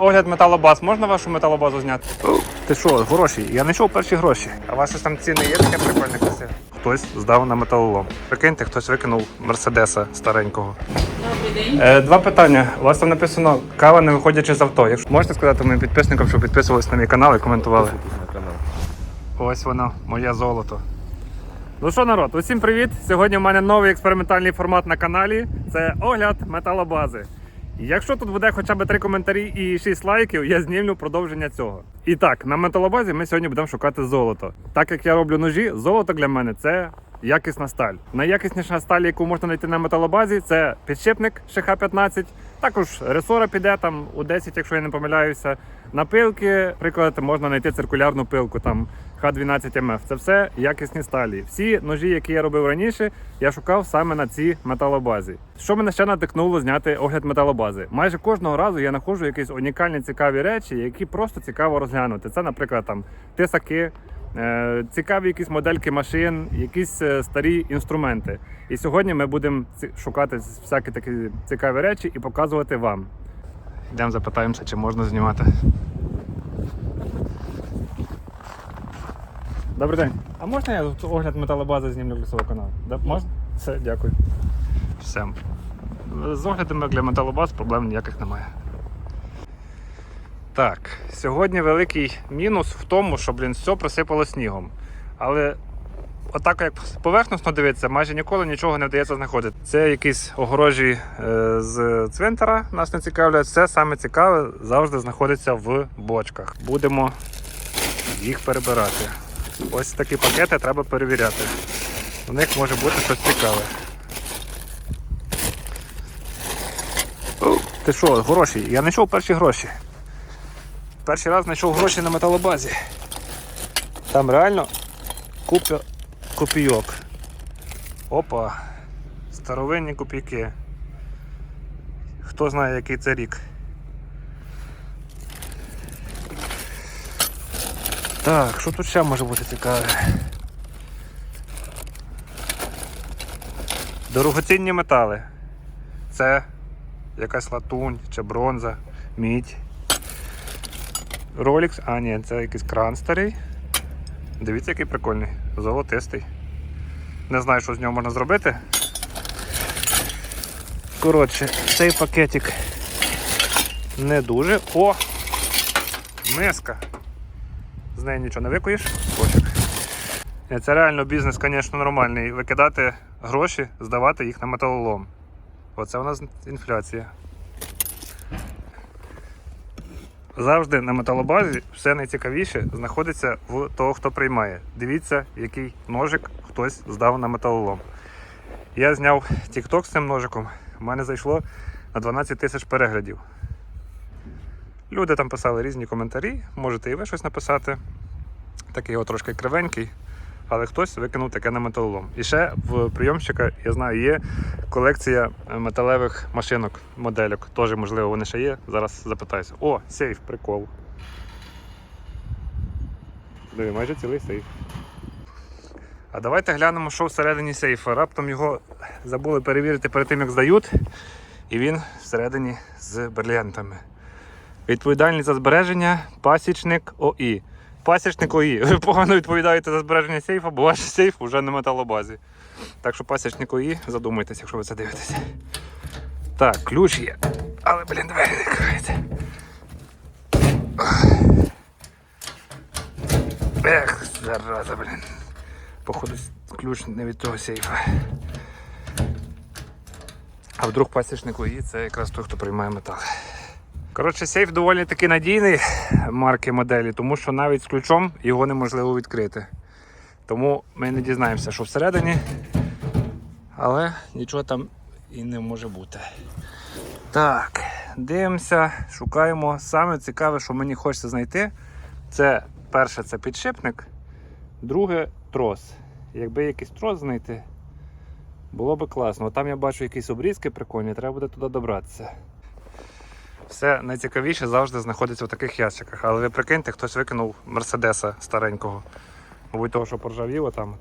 Огляд металобаз. Можна вашу металобазу зняти? Ти що, гроші? Я знайшов перші гроші. А ваші там ціни є таке прикольне красиве? Хтось здав на металолом. Прикиньте, хтось викинув мерседеса старенького. Добрий день. Е, два питання. У вас там написано кава не виходячи з авто. Якщо можете сказати моїм підписникам, щоб підписувалися на мій канал і коментували. Ось воно, моє золото. Ну що, народ, усім привіт! Сьогодні в мене новий експериментальний формат на каналі. Це огляд металобази. Якщо тут буде хоча б три коментарі і 6 лайків, я знімлю продовження цього. І так, на металобазі ми сьогодні будемо шукати золото. Так як я роблю ножі, золото для мене це якісна сталь. Найякісніша сталь, яку можна знайти на металобазі, це підшипник ШХ-15. Також ресора піде там у 10, якщо я не помиляюся. На пилки, наприклад, можна знайти циркулярну пилку там Х12МФ. Це все якісні сталі. Всі ножі, які я робив раніше, я шукав саме на цій металобазі. Що мене ще надихнуло зняти огляд металобази? Майже кожного разу я знаходжу якісь унікальні цікаві речі, які просто цікаво розглянути. Це, наприклад, там тисаки. е, Цікаві якісь модельки машин, якісь е, старі інструменти. І сьогодні ми будемо шукати всякі такі цікаві речі і показувати вам. Йдемо запитаємося, чи можна знімати. Добрий день. А можна я тут огляд металобази знімлю для свого каналу? Да? Можна? Все, дякую. Все. З оглядами для металобаз проблем ніяких немає. Так, сьогодні великий мінус в тому, що, блін, все присипало снігом. Але отак, як поверхносно дивитися, майже ніколи нічого не вдається знаходити. Це якісь огорожі е, з цвинтара, нас не цікавлять. Все саме цікаве завжди знаходиться в бочках. Будемо їх перебирати. Ось такі пакети треба перевіряти. У них може бути щось цікаве. Ти що, гроші? Я знайшов перші гроші. Перший раз знайшов гроші на металобазі. Там реально купа копійок. Опа. Старовинні копійки. Хто знає, який це рік. Так, що тут ще може бути цікаве? Дорогоцінні метали. Це якась латунь чи бронза, мідь. Rolex, а ні, це якийсь кран старий. Дивіться, який прикольний, золотистий. Не знаю, що з нього можна зробити. Коротше, цей пакетик не дуже. О! Миска. З неї нічого не викуєш? Пофіг. Це реально бізнес, звісно, нормальний. Викидати гроші, здавати їх на металолом. Оце у нас інфляція. Завжди на металобазі все найцікавіше знаходиться в того, хто приймає. Дивіться, який ножик хтось здав на металолом. Я зняв TikTok з цим ножиком. У мене зайшло на 12 тисяч переглядів. Люди там писали різні коментарі, можете і ви щось написати. Такий його трошки кривенький, але хтось викинув таке на металолом. І ще в прийомщика, я знаю, є колекція металевих машинок, модельок. Теж, можливо, вони ще є. Зараз запитаюся. О, сейф, прикол. Диви, майже цілий сейф. А давайте глянемо, що всередині сейфа. Раптом його забули перевірити перед тим, як здають. І він всередині з брильянтами. Відповідальність за збереження пасічник ОІ. Пасічник ОІ. Ви погано відповідаєте за збереження сейфа, бо ваш сейф вже на металобазі. Так що пасічник ОІ, задумайтесь, якщо ви це дивитеся. Так, ключ є. Але, блін, двері не відкриваються. Ех, зараза, блін. Походу, ключ не від того сейфа. А вдруг пасічник ОІ це якраз той, хто приймає метал. Коротше, сейф доволі таки надійний марки моделі, тому що навіть з ключом його неможливо відкрити. Тому ми не дізнаємося, що всередині, але нічого там і не може бути. Так, дивимося, шукаємо. Саме цікаве, що мені хочеться знайти, це перше це підшипник, друге трос. Якби якийсь трос знайти, було би класно. Там я бачу якісь обрізки прикольні, треба буде туди добратися. Все найцікавіше завжди знаходиться в таких ящиках. Але ви прикиньте, хтось викинув Мерседеса старенького. Мабуть, того, що поржавіло там.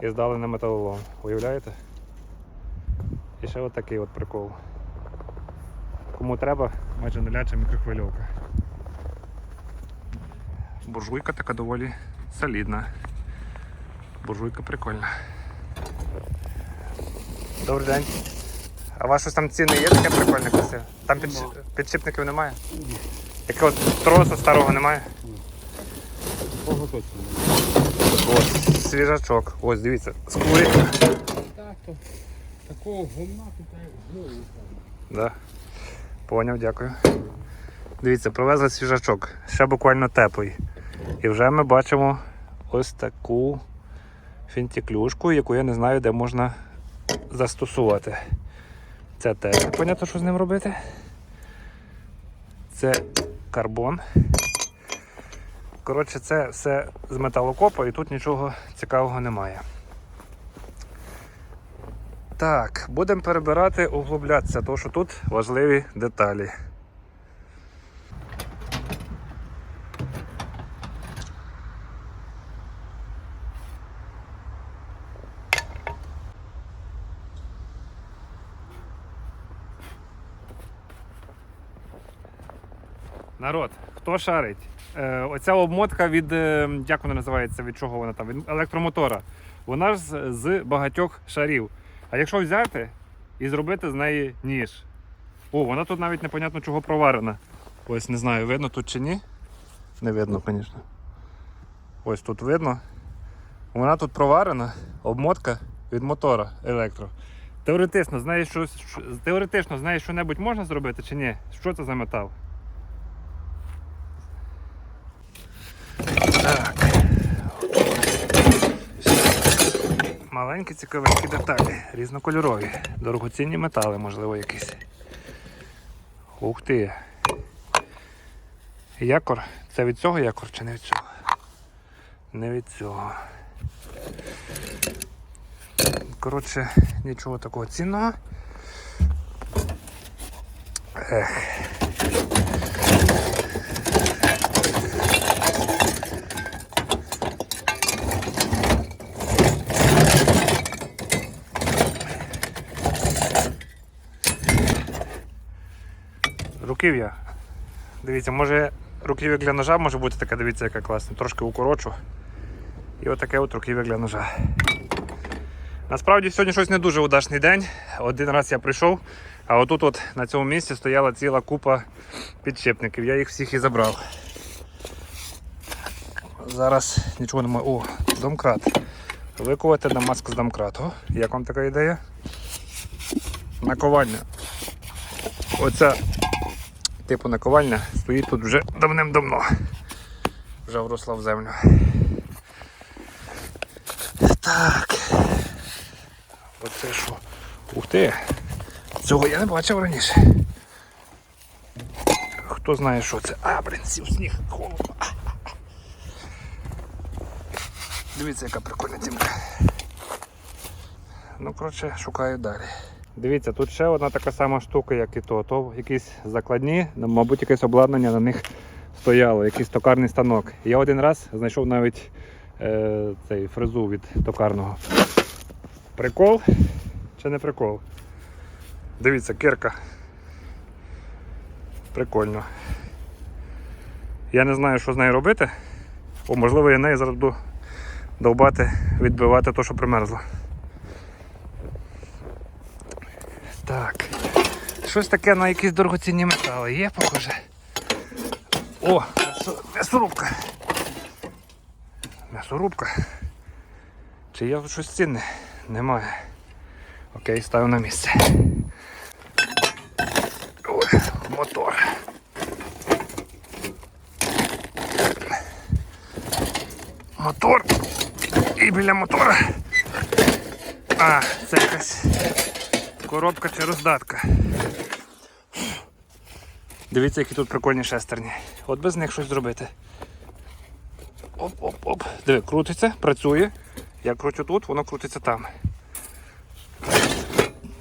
І здали на металолом. Уявляєте? І ще от такий от прикол. кому треба, майже нуляча мікрохвильовка. Буржуйка така доволі солідна. Буржуйка прикольна. Добрий день. А у вас щось там ціни є таке прикольне красиве? Там підш... підшипників немає? Ні. Якогось тросу старого немає? Кого точно? Ось, свіжачок. Ось, дивіться, скурі. Так, то такого гумна тут гною. Да. Поняв, дякую. Дивіться, привезли свіжачок, ще буквально теплий. І вже ми бачимо ось таку фінтіклюшку, яку я не знаю, де можна застосувати. Це теж непонятно, що з ним робити. Це карбон. Коротше, це все з металокопа і тут нічого цікавого немає. Так, будемо перебирати, углублятися, тому що тут важливі деталі. Народ, хто шарить? Е, оця обмотка від, е, як вона називається, від чого вона там? Від електромотора. Вона ж з, багатьох шарів. А якщо взяти і зробити з неї ніж. О, вона тут навіть непонятно чого проварена. Ось не знаю, видно тут чи ні. Не видно, звісно. Ось тут видно. Вона тут проварена, обмотка від мотора електро. Теоретично з нею щось, теоретично з нею що-небудь можна зробити чи ні? Що це за метал? Так. Маленькі цікавенькі деталі, різнокольорові, дорогоцінні метали, можливо, якісь. Ух ти. Якор. Це від цього якор чи не від цього? Не від цього. Коротше, нічого такого цінного. Ех. Руків'я. Дивіться, може руків'я для ножа може бути таке, дивіться, яка класна. Трошки укорочу. І отаке от руків'я для ножа. Насправді сьогодні щось не дуже удачний день. Один раз я прийшов, а отут от на цьому місці стояла ціла купа підшипників. Я їх всіх і забрав. Зараз нічого немає. О, домкрат. Викувати на маску з домкрату. Як вам така ідея? Наковальня. Оця типу наковальня стоїть тут вже давним-давно. Вже вросла в землю. Так. Оце що? Ух ти! Цього я не бачив раніше. Хто знає, що це? А, блін, сів сніг, холодно. Дивіться, яка прикольна тімка. Ну, коротше, шукаю далі. Дивіться, тут ще одна така сама штука, як і то. То якісь закладні, ну, мабуть, якесь обладнання на них стояло, якийсь токарний станок. Я один раз знайшов навіть е, цей фрезу від токарного. Прикол чи не прикол? Дивіться, кирка. Прикольно. Я не знаю, що з нею робити. О, можливо, я нею зараз буду довбати, відбивати те, що примерзло. Так. Щось таке на якісь дорогоцінні метали є, похоже. О, м'ясорубка. М'ясорубка. Чи є тут щось цінне? Немає. Окей, ставимо на місце. Ой, мотор. Мотор. І біля мотора. А, це якась коробка чи роздатка. Дивіться, які тут прикольні шестерні. От без них щось зробити. Оп-оп-оп. Диви, крутиться, працює. Я кручу тут, воно крутиться там.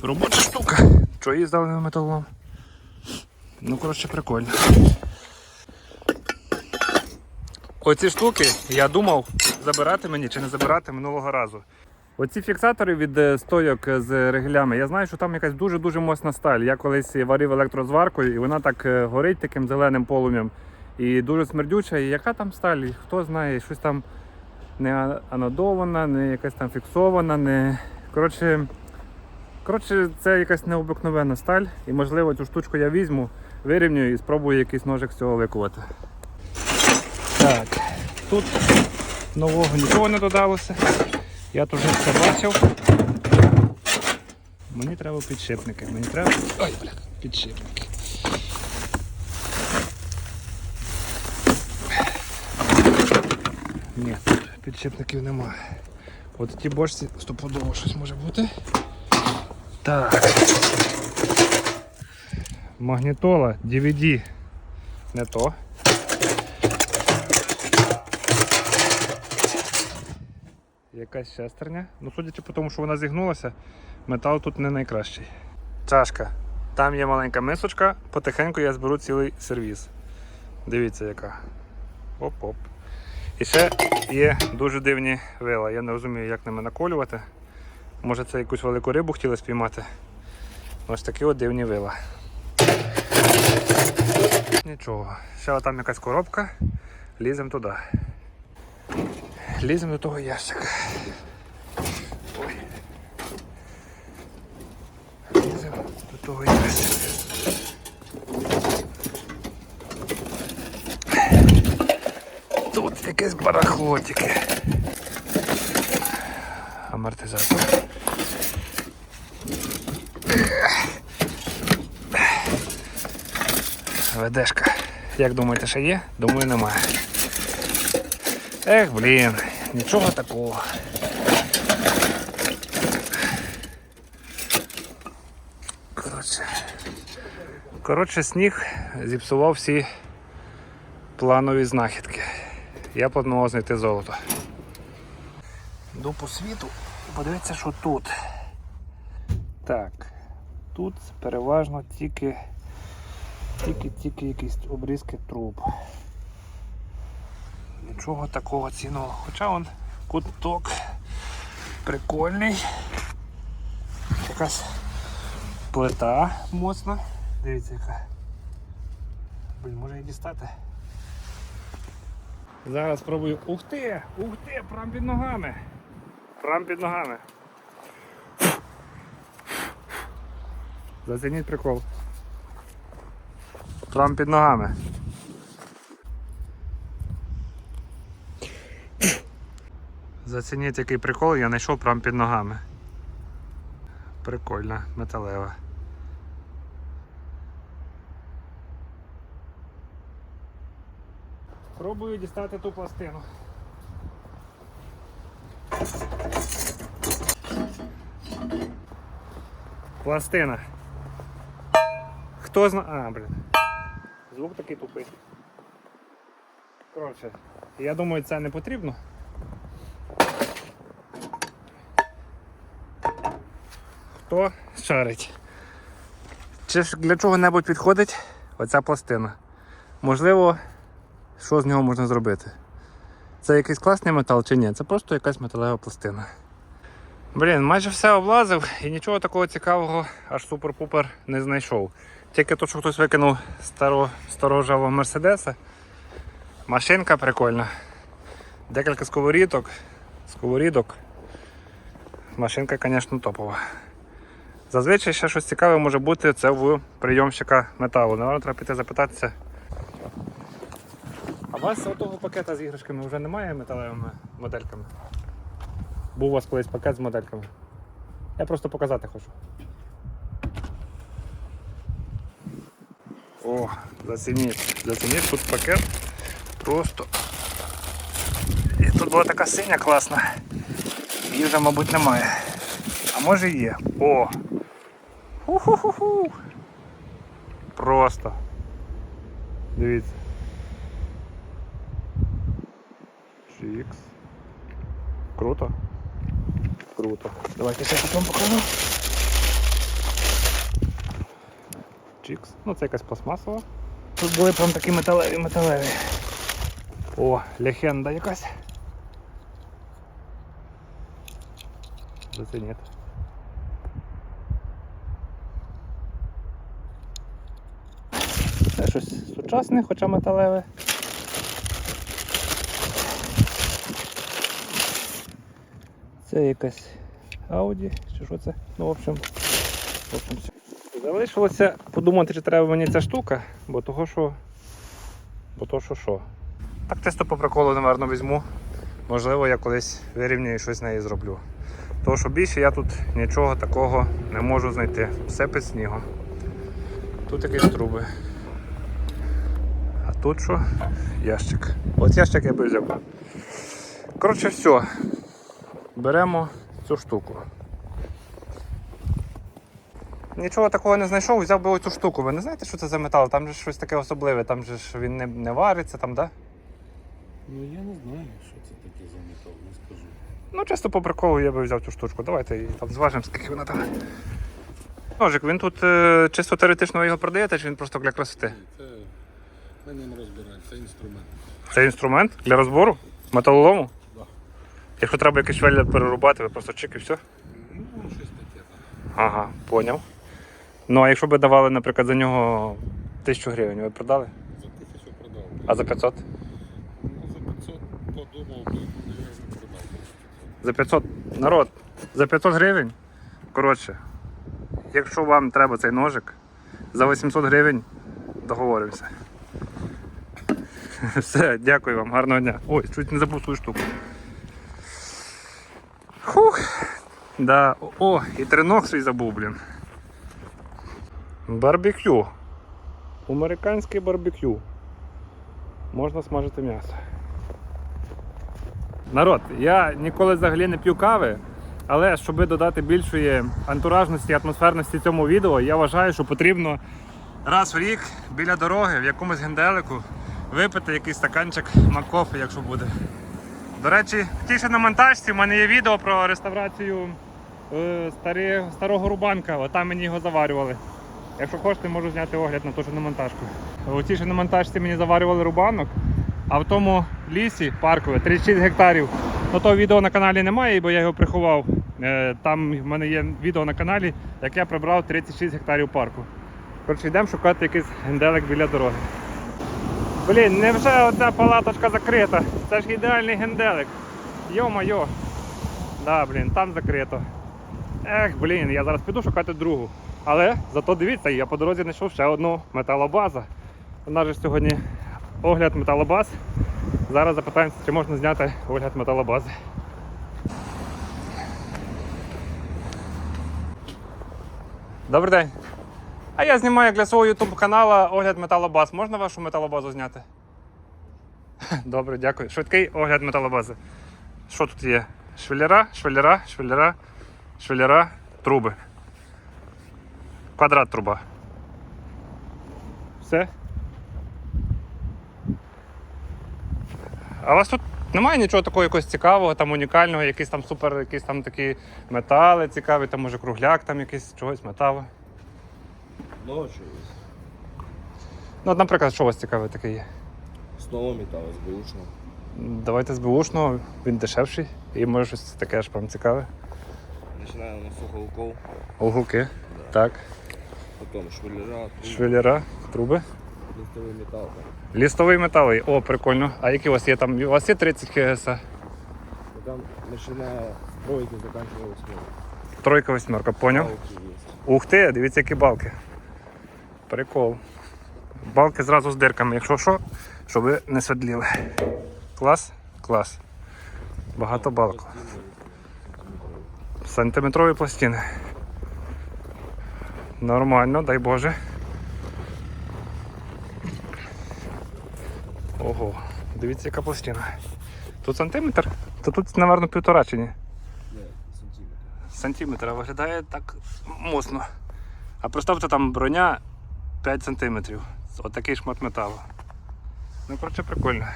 Робоча штука. Чого її здали на металолом? Ну, коротше, прикольно. Оці штуки я думав забирати мені чи не забирати минулого разу. Оці фіксатори від е, стойок з регелями, я знаю, що там якась дуже-дуже моцна сталь. Я колись варив електрозваркою, і вона так е, горить таким зеленим полум'ям. І дуже смердюча. І яка там сталь? Хто знає, щось там не анодована, не якась там фіксована, не. Коротше, коротше, це якась необикновенна сталь. І можливо цю штучку я візьму, вирівнюю і спробую якийсь ножик з цього викувати. Так, тут нового нічого не додалося. Я тут вже все бачив. Мені треба підшипники. Мені треба. Ой, бля, підшипники. Ні, тут підшипників немає. От в тій бочці стопудово щось може бути. Так. Магнітола, DVD. Не то. Якась шестерня. Ну, судячи по тому, що вона зігнулася, метал тут не найкращий. Чашка. Там є маленька мисочка, потихеньку я зберу цілий сервіс. Дивіться яка. Оп-оп. І ще є дуже дивні вила. Я не розумію, як ними наколювати. Може це якусь велику рибу хотіли спіймати. Ось такі от дивні вила. Нічого. Ще там якась коробка. Ліземо туди. Ліземо до того ящика. Ой. Ліземо до того ящика. Тут якесь барахло тільки. Амортизатор. Ведешка. Як думаєте, ще є? Думаю, немає. Ех, блін, нічого такого. Коротше. Коротше, сніг зіпсував всі планові знахідки. Я планував знайти золото. Йду по світу, подивіться, що тут. Так, тут переважно тільки тільки-тільки якісь обрізки труб. Нічого такого цінного. Хоча он куток прикольний. Якась плита моцна. Дивіться яка. Блін, може її дістати. Зараз спробую. Ух ти! Ух ти! Прям під ногами! Прям під ногами. Зацініть прикол. Прям під ногами. Зацініть який прикол, я знайшов прямо під ногами. Прикольна, металева. Пробую дістати ту пластину. Пластина. Хто зна... А, блін. Звук такий тупий. Коротше, я думаю, це не потрібно. Хто шарить? Чи ж для чого-небудь підходить оця пластина? Можливо, що з нього можна зробити? Це якийсь класний метал чи ні? Це просто якась металева пластина. Блін, майже все облазив і нічого такого цікавого аж супер-пупер не знайшов. Тільки то, що хтось викинув старого, жалого Мерседеса. Машинка прикольна. Декілька сковорідок. Сковорідок. Машинка, звісно, топова. Зазвичай ще щось цікаве може бути це в прийомщика металу. Наверно, треба піти запитатися. А у вас того пакета з іграшками вже немає металевими модельками? Був у вас колись пакет з модельками. Я просто показати хочу. О, зацініть. Зацініть тут пакет. Просто. І тут була така синя класна. Її вже, мабуть, немає. А може і є. О! Ху-ху-ху-ху! Просто. Дивіться. Чікс. Круто. Круто. Давайте ще потім покажу. Чікс. Ну це якась пластмасова. Тут були прям такі металеві металеві. О, легенда якась. Зацініть. Це щось сучасне, хоча металеве. Це якась Audi, чи що це? Ну, в общем, в общем, все. Залишилося подумати, чи треба мені ця штука, бо того що. Бо то що що. Так тесто по приколу, напевно, візьму. Можливо, я колись вирівняю і щось з неї зроблю. Тому що більше я тут нічого такого не можу знайти. Все під снігом. Тут якісь труби. Тут що? Ящик. От ящик я би взяв. Коротше, все. Беремо цю штуку. Нічого такого не знайшов, взяв би оцю штуку. Ви не знаєте, що це за метал? Там же щось таке особливе, там же ж він не, не вариться, там, да? Ну я не знаю, що це таке за метал, не скажу. Ну, чисто по приколу я би взяв цю штучку. Давайте її там зважимо, скільки вона там. Ножик, він тут е, чисто теоретично ви його продаєте, чи він просто для красоти? Це ми ним розбираємо, це інструмент. Це інструмент для розбору? Металолому? Да. Якщо треба якийсь швеллер перерубати, ви просто чик і все? Ну, щось таке так. Ага, поняв. Ну а якщо б давали, наприклад, за нього тисячу гривень, ви продали? За тисячу продав. А за 500? Ну, за 500 подумав би, наверное, продав. За 500 народ, за 500 гривень. Коротше, якщо вам треба цей ножик, за 800 гривень договоримося. Все, дякую вам, гарного дня. Ой, чуть не забув свою штуку. Хух. Да. О, і тренок свій забув, блін. Барбекю. Американське барбекю. Можна смажити м'ясо. Народ, я ніколи взагалі не п'ю кави, але щоб додати більшої антуражності і атмосферності цьому відео, я вважаю, що потрібно раз в рік біля дороги в якомусь генделику випити якийсь стаканчик макофи, якщо буде. До речі, тіше на монтажці в мене є відео про реставрацію е, старі, старого рубанка, отам мені його заварювали. Якщо хочете, можу зняти огляд на ту на монтажку. У тій на монтажці мені заварювали рубанок, а в тому лісі паркове 36 гектарів. Ну того відео на каналі немає, бо я його приховав. Е, Там в мене є відео на каналі, як я прибрав 36 гектарів парку. Коротше, йдемо шукати якийсь генделик біля дороги. Блін, невже одна палаточка закрита? Це ж ідеальний генделик. Йо-майо. Да, блін, там закрито. Ех, блін, я зараз піду шукати другу. Але зато дивіться, я по дорозі знайшов ще одну металобаза. У нас же сьогодні огляд металобаз. Зараз запитаємося, чи можна зняти огляд металобази. Добрий день. А я знімаю для свого YouTube каналу огляд металобаз. Можна вашу металобазу зняти? Добре, дякую. Швидкий огляд металобази. Що тут є? Швеллера, швеллера, швеллера, швеллера, труби. Квадрат труба. Все? А у вас тут немає нічого такого якогось цікавого, там унікального, якісь там супер, якісь там такі метали цікаві, там може кругляк, там якийсь чогось металу. Много чего есть. Ну, от, наприклад, що у вас цікаве таке є? Снова металл из бэушного. Давайте з бушного, він дешевший і може щось таке ж прям цікаве. Начинаем на сухоукол, Угулки. Так. потом швеллера, трубы, Швеллера, труби. листовый металл. да. Лістовий метал. О, прикольно. А які у вас є там? У вас є 30 КГС? Потом начиная с тройки, заканчивая восьмеркой. Тройка восьмерка, поняв? Палки есть. Ух ти, дивіться, які балки. Прикол. Балки зразу з дирками, якщо що, щоб ви не свердліли. Клас? Клас. Багато балок. Сантиметрові пластини. Нормально, дай Боже. Ого, дивіться, яка пластина. Тут сантиметр? То тут, напевно, півтора чи ні? Сантиметр. Сантиметр, а виглядає так моцно. А представте там броня 5 сантиметрів. Отакий шмат металу. Ну, коротше, прикольно.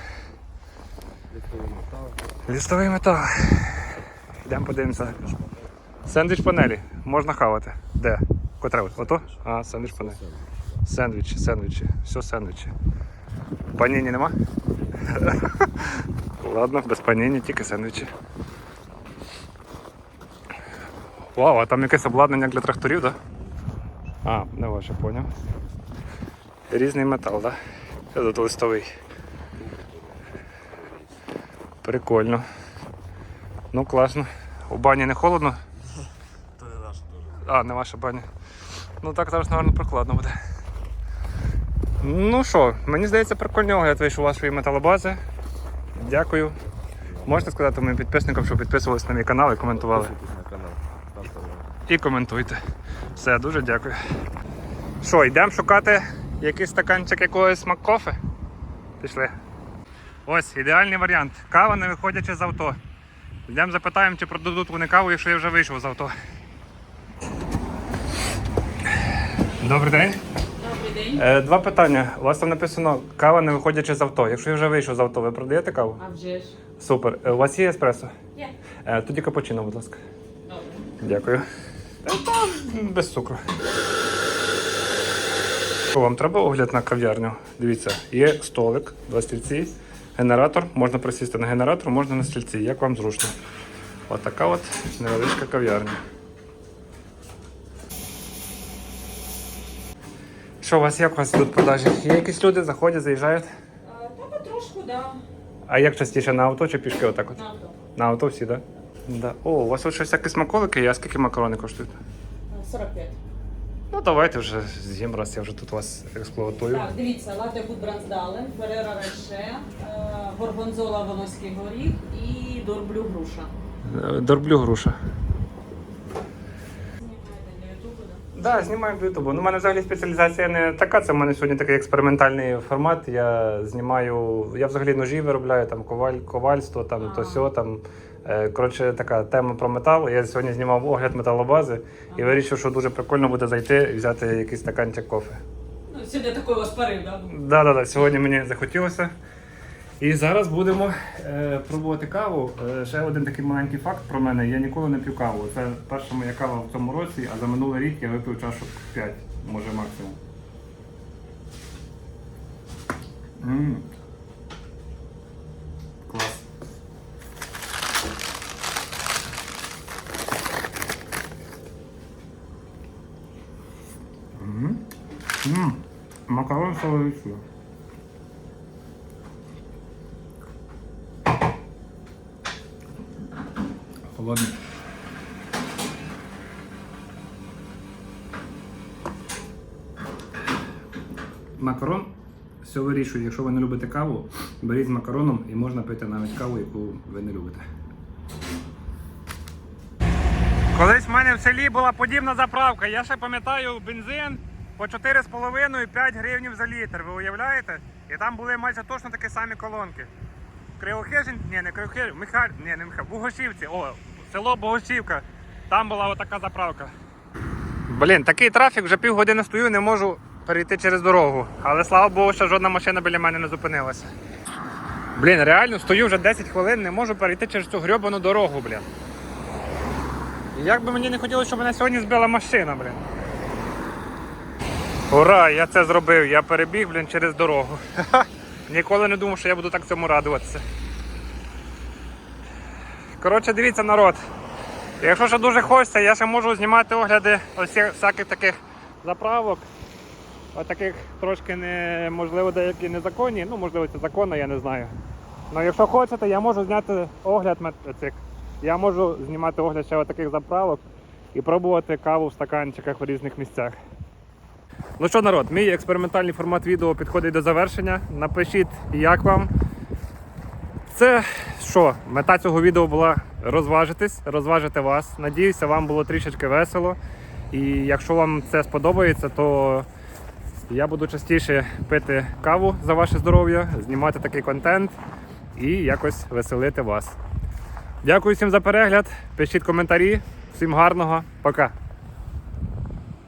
Листовый металл. Лістовий метал. Йдемо подивимося. Сендвіч панелі. Можна хавати. Де? Котре? Ото? А, сендвіч панель. Сендвічі, сендвічі. Все сендвічі. Паніні нема? Ладно, без паніні, тільки сендвічі. Вау, а там якесь обладнання для тракторів, так? Да? А, не ваше, поняв. Різний метал, так? Да? Тут листовий. Прикольно. Ну, класно. У бані не холодно? То не наш дуже. А, не ваша баня. Ну так зараз, напевно, прохладно буде. Ну що, мені здається, прикольний огляд вийшов у вашої металобази. Дякую. Можете сказати моїм підписникам, щоб підписувалися на мій канал і коментували. І коментуйте. Все, дуже дякую. Що, йдемо шукати якийсь стаканчик якогось маккофе? Пішли. Ось ідеальний варіант. Кава не виходячи з авто. Йдемо запитаємо, чи продадуть вони каву, якщо я вже вийшов з авто. Добрий день. Добрий день. Е, два питання. У вас там написано кава не виходячи з авто. Якщо я вже вийшов з авто, ви продаєте каву? А вже ж. Супер. Е, у вас є еспресо? Є. Е, тоді капучино, будь ласка. Добре. Дякую. Та без цукру. Що, вам треба огляд на кав'ярню? Дивіться, є столик, два стільці, генератор. Можна присісти на генератор, можна на стільці, як вам зручно. От така от невеличка кав'ярня. Що у вас як у вас тут продажі? Є якісь люди, заходять, заїжджають? А, Та потрошку, да. А як частіше на авто чи пішки отак от? На авто. На авто всі, так? Да? Да. О, у вас тут ще всякі смаколики, а скільки макарони коштують? 45. Ну давайте вже з'їм, раз я вже тут вас експлуатую. Так, дивіться, лате Фуд Бранздален, Ферера Реше, е, Горгонзола Волоський горіх і Дорблю груша. Е, Дорблю груша. Так, да, знімаю в Ютубу. Ну, у мене взагалі спеціалізація не така. Це в мене сьогодні такий експериментальний формат. Я знімаю. Я взагалі ножі виробляю, там коваль, ковальство, там то сьо, там. Е, Коротше, така тема про метал. Я сьогодні знімав огляд металобази і вирішив, що дуже прикольно буде зайти і взяти якийсь стаканчик кофе. Ну, сьогодні такий вас парив, да? Да, да, да. Сьогодні мені захотілося. І зараз будемо е, пробувати каву. Е, ще один такий маленький факт про мене. Я ніколи не п'ю каву. Це перша моя кава в цьому році, а за минулий рік я випив чашок 5, може максимум. М. Клас. М. М. Соловичі. Холодний. Макарон все вирішує. Якщо ви не любите каву, беріть з макароном і можна пити навіть каву, яку ви не любите. Колись в мене в селі була подібна заправка. Я ще пам'ятаю бензин по 4,5-5 гривень за літр. Ви уявляєте? І там були майже точно такі самі колонки. Кривохижин, ні, не Кривохижин, Михайль, ні, не Михайль, Бугошівці, о, село Богошівка. Там була отака заправка. Блін, такий трафік, вже півгодини стою, не можу перейти через дорогу. Але слава Богу, що жодна машина біля мене не зупинилася. Блін, реально стою вже 10 хвилин, не можу перейти через цю грьобану дорогу, блін. Як би мені не хотілося, щоб мене сьогодні збила машина, блін. Ура, я це зробив, я перебіг, блін, через дорогу. Ніколи не думав, що я буду так цьому радуватися. Коротше, дивіться, народ. Якщо ще дуже хочеться, я ще можу знімати огляди ось всяких таких заправок. Ось таких трошки не, можливо, деякі незаконні, ну можливо це законно, я не знаю. Ну якщо хочете, я можу зняти огляд цих. Я можу знімати огляд ще таких заправок і пробувати каву в стаканчиках в різних місцях. Ну що, народ, мій експериментальний формат відео підходить до завершення. Напишіть, як вам. Це що? Мета цього відео була розважитись, розважити вас. Надіюся, вам було трішечки весело. І якщо вам це сподобається, то я буду частіше пити каву за ваше здоров'я, знімати такий контент і якось веселити вас. Дякую всім за перегляд. Пишіть коментарі. Всім гарного, пока.